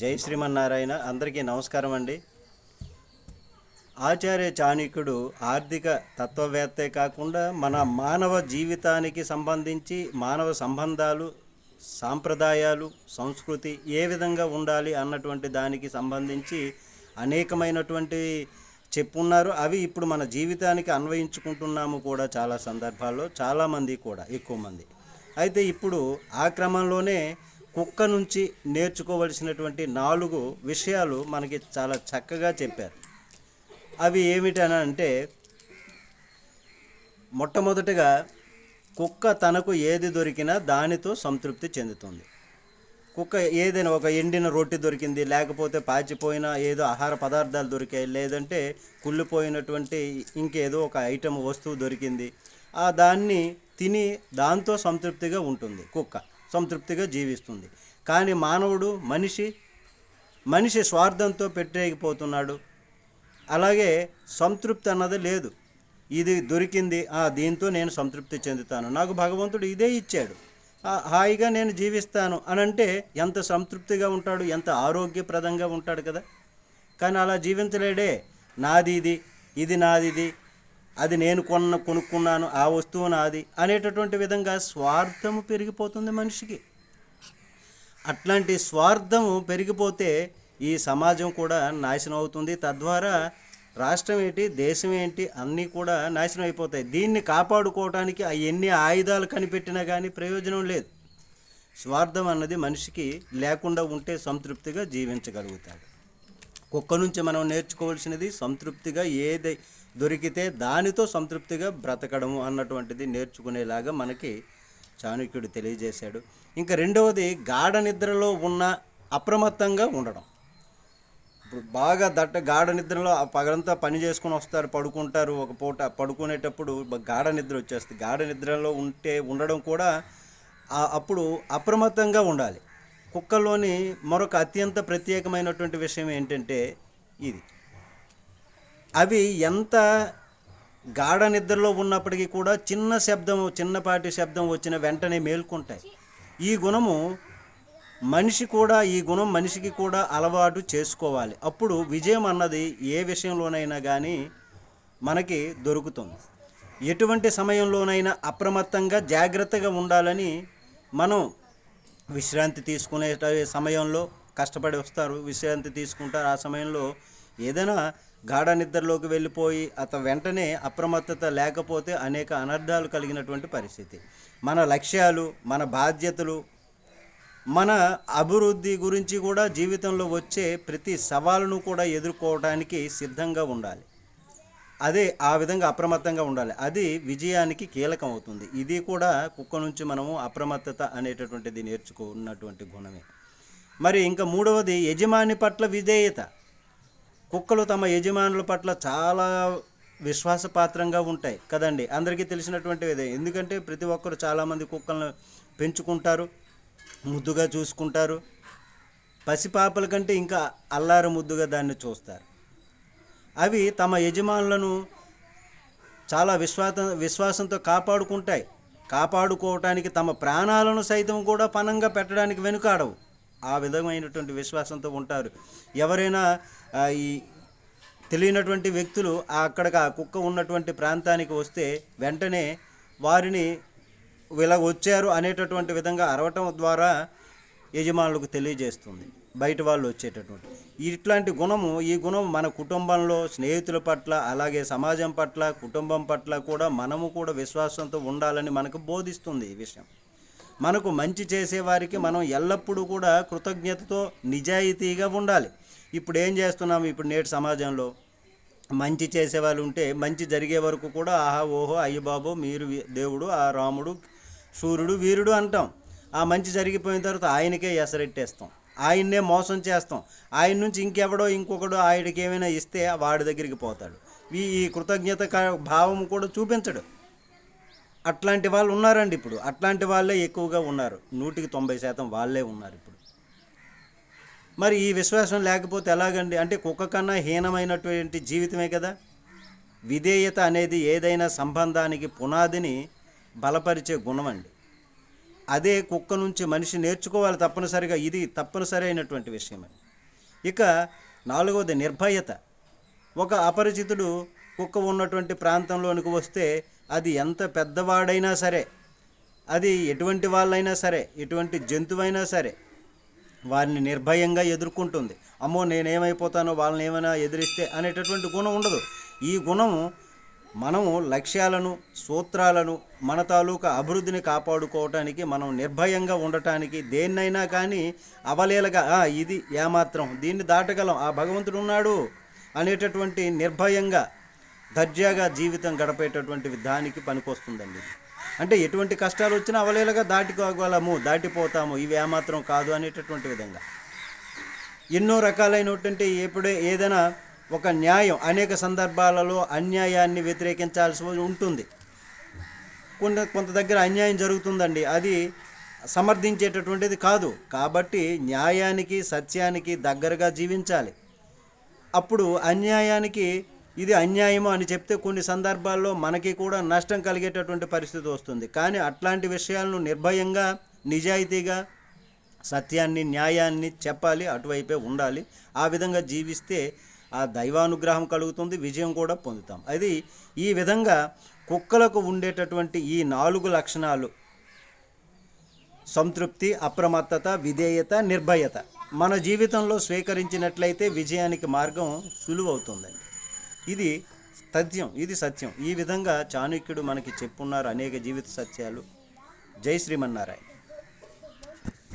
జై శ్రీమన్నారాయణ అందరికీ నమస్కారం అండి. ఆచార్య చాణిక్యుడు ఆర్థిక తత్వవేత్తే కాకుండా మన మానవ జీవితానికి సంబంధించి మానవ సంబంధాలు సాంప్రదాయాలు సంస్కృతి ఏ విధంగా ఉండాలి అన్నటువంటి దానికి సంబంధించి అనేకమైనటువంటి చెప్పున్నారు. అవి ఇప్పుడు మన జీవితానికి అన్వయించుకుంటున్నాము కూడా చాలా సందర్భాల్లో చాలామంది కూడా ఎక్కువ మంది. అయితే ఇప్పుడు ఆ క్రమంలోనే కుక్క నుంచి నేర్చుకోవలసినటువంటి నాలుగు విషయాలు మనకి చాలా చక్కగా చెప్పారు. అవి ఏమిటని అంటే మొట్టమొదటిగా కుక్క తనకు ఏది దొరికినా దానితో సంతృప్తి చెందుతుంది. కుక్క ఏదైనా ఒక ఎండిన రొట్టె దొరికింది లేకపోతే పాచిపోయిన ఏదో ఆహార పదార్థాలు దొరికాయి లేదంటే కుళ్ళిపోయినటువంటి ఇంకేదో ఒక ఐటమ్ వస్తువు దొరికింది ఆ దాన్ని తిని దాంతో సంతృప్తిగా ఉంటుంది కుక్క. సంతృప్తిగా జీవిస్తుంది. కానీ మానవుడు మనిషి మనిషి స్వార్థంతో పెట్టేయకపోతున్నాడు అలాగే సంతృప్తి అన్నది లేదు. ఇది దొరికింది ఆ, దీంతో నేను సంతృప్తి చెందుతాను. నాకు భగవంతుడు ఇదే ఇచ్చాడు. హాయిగా నేను జీవిస్తాను అని అంటే ఎంత సంతృప్తిగా ఉంటాడు ఎంత ఆరోగ్యప్రదంగా ఉంటాడు కదా. కానీ అలా జీవించలేడే. నాది ఇది ఇది నాది ఇది అది నేను కొన్న కొనుక్కున్నాను ఆ వస్తువు నాది అనేటటువంటి విధంగా స్వార్థము పెరిగిపోతుంది మనిషికి. అట్లాంటి స్వార్థం పెరిగిపోతే ఈ సమాజం కూడా నాశనం అవుతుంది. తద్వారా రాష్ట్రం ఏంటి దేశం ఏంటి అన్నీ కూడా నాశనం అయిపోతాయి. దీన్ని కాపాడుకోవడానికి ఆ ఎన్ని ఆయుధాలు కనిపెట్టినా కానీ ప్రయోజనం లేదు. స్వార్థం అన్నది మనిషికి లేకుండా ఉంటే సంతృప్తిగా జీవించగలుగుతాడు. కుక్క నుంచి మనం నేర్చుకోవాల్సినది సంతృప్తిగా ఏది దొరికితే దానితో సంతృప్తిగా బ్రతకడము అన్నటువంటిది నేర్చుకునేలాగా మనకి చాణక్యుడు తెలియజేశాడు. ఇంకా రెండవది గాఢ నిద్రలో ఉన్న అప్రమత్తంగా ఉండడం. ఇప్పుడు బాగా దట్ట గాఢ నిద్రలో ఆ పగలంతా పని చేసుకుని వస్తారు పడుకుంటారు ఒక పూట పడుకునేటప్పుడు గాఢ నిద్ర వచ్చేస్తుంది. గాఢ నిద్రలో ఉంటే ఉండడం కూడా అప్పుడు అప్రమత్తంగా ఉండాలి. కుక్కలోని మరొక అత్యంత ప్రత్యేకమైనటువంటి విషయం ఏంటంటే ఇది. అవి ఎంత గాఢ నిద్రలో ఉన్నప్పటికీ కూడా చిన్న శబ్దం చిన్నపాటి శబ్దం వచ్చిన వెంటనే మేల్కొంటాయి. ఈ గుణము మనిషి కూడా ఈ గుణం మనిషికి కూడా అలవాటు చేసుకోవాలి. అప్పుడు విజయం అన్నది ఏ విషయంలోనైనా కానీ మనకి దొరుకుతుంది. ఎటువంటి సమయంలోనైనా అప్రమత్తంగా జాగ్రత్తగా ఉండాలని మనం విశ్రాంతి తీసుకునే సమయంలో కష్టపడి వస్తారు. విశ్రాంతి తీసుకుంటారు. ఆ సమయంలో ఏదైనా గాఢ నిద్రలోకి వెళ్ళిపోయి అత వెంటనే అప్రమత్తత లేకపోతే అనేక అనర్థాలు కలిగినటువంటి పరిస్థితి. మన లక్ష్యాలు మన బాధ్యతలు మన అభివృద్ధి గురించి కూడా జీవితంలో వచ్చే ప్రతి సవాలును కూడా ఎదుర్కోవడానికి సిద్ధంగా ఉండాలి. అదే ఆ విధంగా అప్రమత్తంగా ఉండాలి. అది విజయానికి కీలకం అవుతుంది. ఇది కూడా కుక్క నుంచి మనము అప్రమత్తత అనేటటువంటిది నేర్చుకున్నటువంటి గుణమే. మరి ఇంకా మూడవది యజమాని పట్ల విధేయత. కుక్కలు తమ యజమానుల పట్ల చాలా విశ్వాసపాత్రంగా ఉంటాయి కదండి. అందరికీ తెలిసినటువంటి ఇదే. ఎందుకంటే ప్రతి ఒక్కరు చాలామంది కుక్కలను పెంచుకుంటారు ముద్దుగా చూసుకుంటారు. పసిపాపల కంటే ఇంకా అల్లారు ముద్దుగా దాన్ని చూస్తారు. అవి తమ యజమానులను చాలా విశ్వాస విశ్వాసంతో కాపాడుకుంటాయి. కాపాడుకోవటానికి తమ ప్రాణాలను సైతం కూడా పనంగా పెట్టడానికి వెనుకాడవు. ఆ విధమైనటువంటి విశ్వాసంతో ఉంటారు. ఎవరైనా ఈ తెలియనటువంటి వ్యక్తులు అక్కడికి ఆ కుక్క ఉన్నటువంటి ప్రాంతానికి వస్తే వెంటనే వారిని ఇలా వచ్చారు అనేటటువంటి విధంగా అరవటం ద్వారా యజమానులకు తెలియజేస్తుంది. బయట వాళ్ళు వచ్చేటటువంటి. ఇట్లాంటి గుణము ఈ గుణం మన కుటుంబంలో స్నేహితుల పట్ల అలాగే సమాజం పట్ల కుటుంబం పట్ల కూడా మనము కూడా విశ్వాసంతో ఉండాలని మనకు బోధిస్తుంది ఈ విషయం. మనకు మంచి చేసేవారికి మనం ఎల్లప్పుడూ కూడా కృతజ్ఞతతో నిజాయితీగా ఉండాలి. ఇప్పుడు ఏం చేస్తున్నాం? ఇప్పుడు నేటి సమాజంలో మంచి చేసేవాళ్ళు ఉంటే మంచి జరిగే వరకు కూడా ఆహా ఓహో అయ్యబాబు మీరు దేవుడు ఆ రాముడు సూర్యుడు వీరుడు అంటాం. ఆ మంచి జరిగిపోయిన తర్వాత ఆయనకే ఎసరెట్టేస్తాం. ఆయన్నే మోసం చేస్తాం. ఆయన నుంచి ఇంకెవడో ఇంకొకడో ఆయనకి ఏమైనా ఇస్తే వాడి దగ్గరికి పోతాడు. ఈ ఈ కృతజ్ఞత భావం కూడా చూపించడు. అట్లాంటి వాళ్ళు ఉన్నారండి ఇప్పుడు. అట్లాంటి వాళ్ళే ఎక్కువగా ఉన్నారు. నూటికి తొంభై శాతం వాళ్ళే ఉన్నారు ఇప్పుడు. మరి ఈ విశ్వాసం లేకపోతే ఎలాగండి? అంటే కుక్క కన్నా హీనమైనటువంటి జీవితమే కదా. విధేయత అనేది ఏదైనా సంబంధానికి పునాదిని బలపరిచే గుణం అండి. అదే కుక్క నుంచి మనిషి నేర్చుకోవాలి తప్పనిసరిగా. ఇది తప్పనిసరి అయినటువంటి విషయం అండి. ఇక నాలుగవది నిర్భయత. ఒక అపరిచితుడు కుక్క ఉన్నటువంటి ప్రాంతంలోనికి వస్తే అది ఎంత పెద్దవాడైనా సరే అది ఎటువంటి వాళ్ళైనా సరే ఎటువంటి జంతువైనా సరే వారిని నిర్భయంగా ఎదుర్కొంటుంది. అమ్మో నేనేమైపోతానో వాళ్ళని ఏమైనా ఎదిరిస్తే అనేటటువంటి గుణం ఉండదు. ఈ గుణము మనము లక్ష్యాలను సూత్రాలను మన తాలూకా అభివృద్ధిని కాపాడుకోవటానికి మనం నిర్భయంగా ఉండటానికి దేన్నైనా కానీ అవలేలగా ఇది ఏమాత్రం దీన్ని దాటగలం ఆ భగవంతుడు ఉన్నాడు అనేటటువంటి నిర్భయంగా దర్జాగా జీవితం గడిపేటటువంటి దానికి పనికొస్తుందండి అంటే ఎటువంటి కష్టాలు వచ్చినా అవలేలగా దాటికోగలము దాటిపోతాము. ఇవి ఏమాత్రం కాదు అనేటటువంటి విధంగా. ఎన్నో రకాలైనటువంటి ఎప్పుడే ఏదైనా ఒక న్యాయం అనేక సందర్భాలలో అన్యాయాన్ని వ్యతిరేకించాల్సి ఉంటుంది. కొంత కొంత దగ్గర అన్యాయం జరుగుతుందండి. అది సమర్థించేటటువంటిది కాదు. కాబట్టి న్యాయానికి సత్యానికి దగ్గరగా జీవించాలి. అప్పుడు అన్యాయానికి ఇది అన్యాయము అని చెప్తే కొన్ని సందర్భాల్లో మనకి కూడా నష్టం కలిగేటటువంటి పరిస్థితి వస్తుంది. కానీ అట్లాంటి విషయాలను నిర్భయంగా నిజాయితీగా సత్యాన్ని న్యాయాన్ని చెప్పాలి అటువైపే ఉండాలి. ఆ విధంగా జీవిస్తే ఆ దైవానుగ్రహం కలుగుతుంది విజయం కూడా పొందుతాం. అది ఈ విధంగా కుక్కలకు ఉండేటటువంటి ఈ నాలుగు లక్షణాలు. సంతృప్తి అప్రమత్తత విధేయత నిర్భయత. మన జీవితంలో స్వీకరించినట్లయితే విజయానికి మార్గం సులువవుతుందండి. ఇది సత్యం ఇది సత్యం. ఈ విధంగా చాణక్యుడు మనకి చెప్పున్నారు అనేక జీవిత సత్యాలు. జై శ్రీమన్నారాయణ.